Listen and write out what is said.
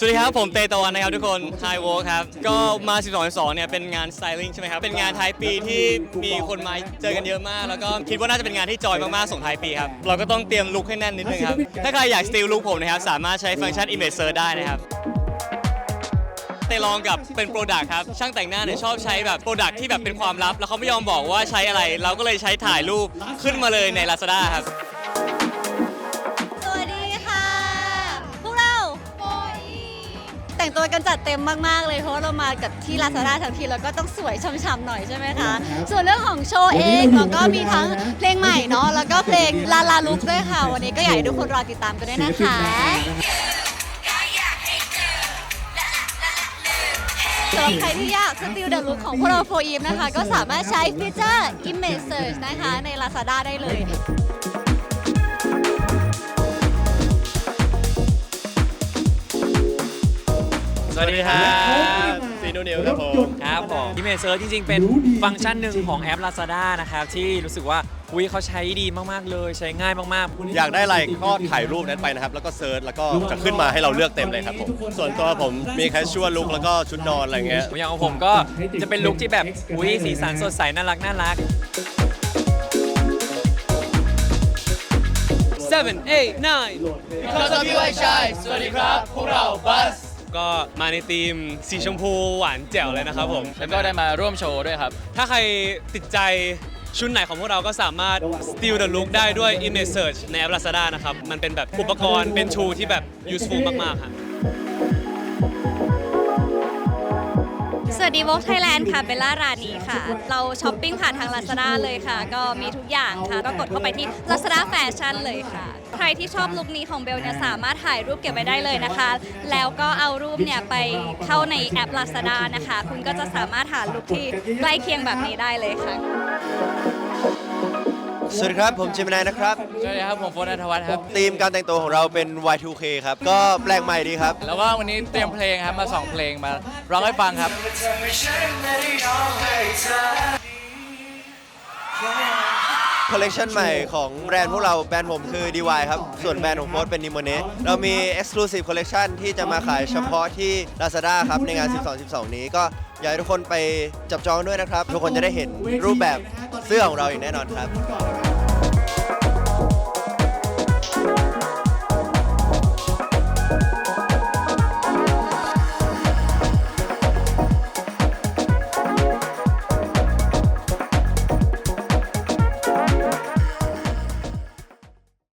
สวัสดีครับ ผมเตตะวันนะครับทุกคน Hi w o ครับ ก็มา 12 2เนี่ยเป็นงานสไตลิ่งใช่ไหมครับ เป็นงานท้ายปีที่มีคนมาเจอกันเยอะมาก แล้วก็คิดว่าน่าจะเป็นงานที่จอยมากๆส่งท้ายปีครับ เราก็ต้องเตรียมลุคให้แน่นนิดนึงครับ ถ้าใครอยากสติลลุคผมนะครับ สามารถใช้ฟังก์ชัน Image Search ได้นะครับเตลองกับเป็นโปรดักครับ ช่างแต่งหน้าเนี่ยชอบใช้แบบโปรดักที่แบบเป็นความลับ แล้วเขาไม่ยอมบอกว่าใช้อะไร เราก็เลยใช้ถ่ายรูปขึ้นมาเลยใน Lazada ครับ แต่งตัวกันจัดเต็มมากๆเลยเพราะว่าเรามากับที่ลาซาด้าทั้งทีเราก็ต้องสวยช่ำๆหน่อยใช่ไหมคะ ส่วนเรื่องของโชว์เองเราก็มีทั้งเพลงใหม่เนาะแล้วก็เพลงลาลาลุกด้วยค่ะ วันนี้ก็อยากให้ทุกคนรอติดตามกันด้วยนะคะสำหรับใครที่อยากสติลเดอะลุคของพวกเราโฟอีฟนะคะ ก็สามารถใช้ฟีเจอร์ Image Search นะคะ ใน Lazada ได้เลย สวัสดีครับซีนูนิวครับผมครับผม Image Search จริงๆ เป็นฟังก์ชันหนึ่งของแอป Lazada นะครับ ที่รู้สึกว่าอุ้ยเขาใช้ดีมากๆเลยใช้ง่ายมากๆ อยากได้อะไรก็ถ่ายรูปนั้นไปนะครับ แล้วก็เซิร์ชแล้วก็จะขึ้นมาให้เราเลือกเต็มเลยครับผม ส่วนตัวผมมีแคชชวลลุกแล้วก็ชุดนอนอะไรเงี้ยอย่างของผมก็จะเป็นลุคที่แบบอุ้ยสีสันสดใสน่ารักน่ารัก seven eight nine because of you I shine สวัสดีครับ พวกเราบัส ก็มาในทีมสีชมพูหวานแจ๋วเลยนะครับผมแล้วก็ได้มาร่วมโชว์ด้วยครับ ถ้าใครติดใจชุดไหนของพวกเราก็สามารถ steal the look ได้ด้วย image search ในแอป Lazada นะครับ มันเป็นแบบอุปกรณ์เป็นชูที่แบบ useful มาก ๆครับ สวัสดีวอล์กไทยแลนด์ค่ะเบลล่ารานีค่ะ เราช้อปปิ้งผ่านทาง Lazada เลยค่ะ ก็มีทุกอย่างค่ะ ก็กดเข้าไปที่ Lazada Fashion เลยค่ะ ใครที่ชอบลุคนี้ของเบลเนี่ยสามารถถ่ายรูปเก็บไว้ได้เลยนะคะ แล้วก็เอารูปเนี่ยไปเข้าในแอป Lazada นะคะ คุณก็จะสามารถหาลุคที่ใกล้เคียงแบบนี้ได้เลยค่ะ สวัสดีครับ ผมเจมินายนะครับ สวัสดีครับ ผมโฟนนัทวัฒน์ครับ ธีมการแต่งตัวของเราเป็น Y2K ครับ ก็แปลกใหม่ดีครับ แล้วก็วันนี้เตรียมเพลงครับ มาสองเพลงมาร้องให้ฟังครับ คอลเลกชันใหม่ของแบรนด์พวกเราแบรนด์ผมคือ DY ครับ ส่วนแบรนด์ของโฟสเป็น n i m o n e เรามี Exclusive Collection ที่จะมาขายเฉพาะที่ Lazada ครับ ในงาน 12-12 นี้ก็อยากให้ทุกคนไปจับจองด้วยนะครับ ทุกคนจะได้เห็นรูปแบบเสื้อของเราอย่างแน่นอนครับ